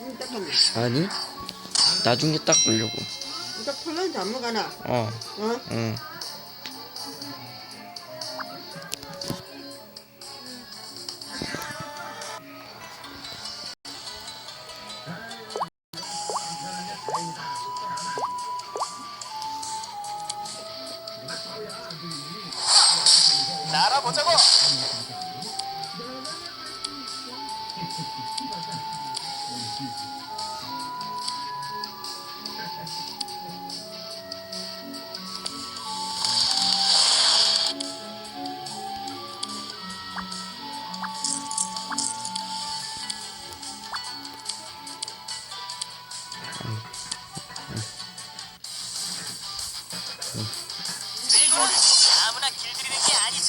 응. 아니 나중에 닦으려고 이거 풀면 안 먹어나. 어 어? 응. 날아보자고.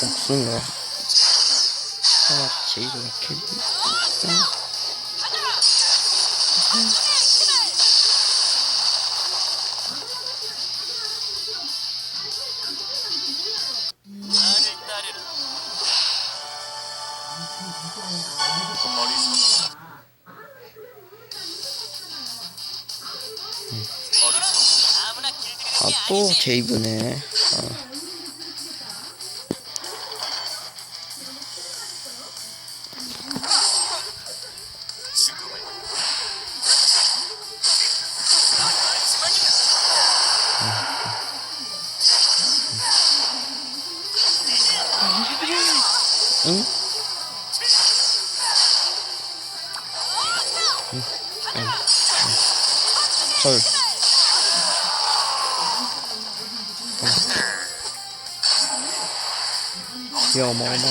복숭아. 하나 제이가 캐리. 응. 나를 따르라. 아무나 길들이는 아, 게또 아니지. 제이브네. 어. 응? 응? 응. 응. 헐. 응. 야, 어마어마. 나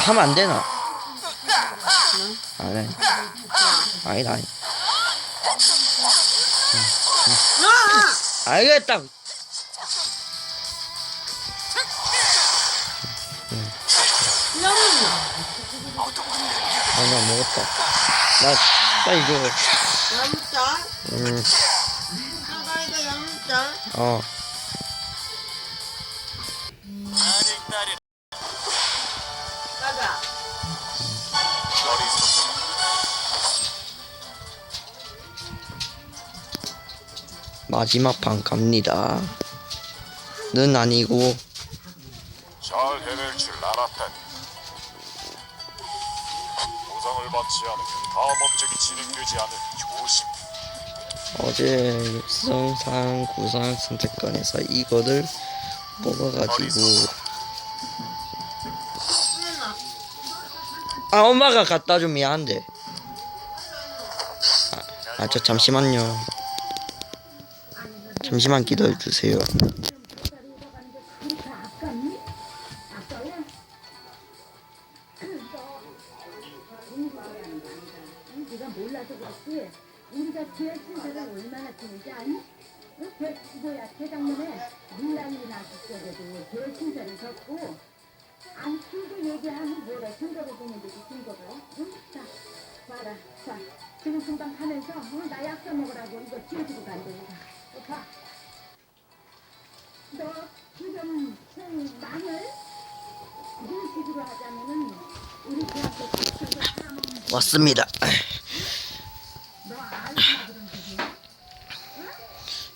하면 안 되나? 안 해. 아니다, 아니. 알겠다. 아나 먹었다. 나 빨리 줘. 야무짜? 음, 아가이가 야무짜? 어. 마지막 판 갑니다. 는 아니고 잘 해낼 줄 알았다니. 보상을 받지 않으면 다음 업적이 진행되지 않을 조심. 어제 육성상 구상 선택권에서 이거를 뽑아가지고 아 엄마가 갖다 주면 미안한데 아 저 잠시만요 잠시만 기다려 주세요 네가 몰라서 그렇지 우리가 제일 신사를 얼마나 주는지 아니? 뭐야 대장년에 논란이 났었어도 제일 신사를 졌고 안 키우고 얘기하면 뭐래 증거를 보는데도 증거를 응? 자 봐라 자 지금 금방 가면서 어? 나 약사 먹으라고 이거 지어주고 어, 봐. 왔습니다.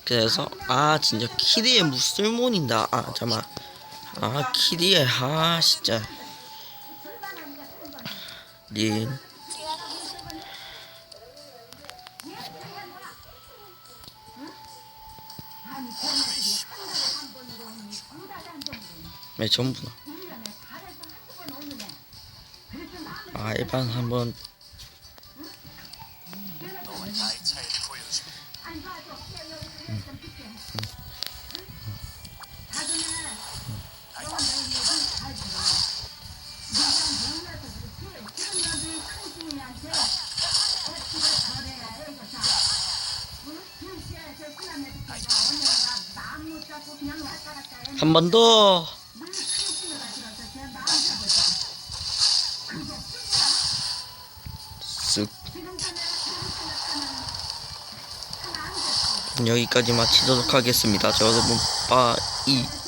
그래서 아 진짜 키리에 무술몬인다. 아 잠깐만. 아 키리에 아 진짜. 린 네, 전부 다. 아, 일반 한번. 한번 더. 여기까지 마치도록 하겠습니다. 자, 여러분, 빠이.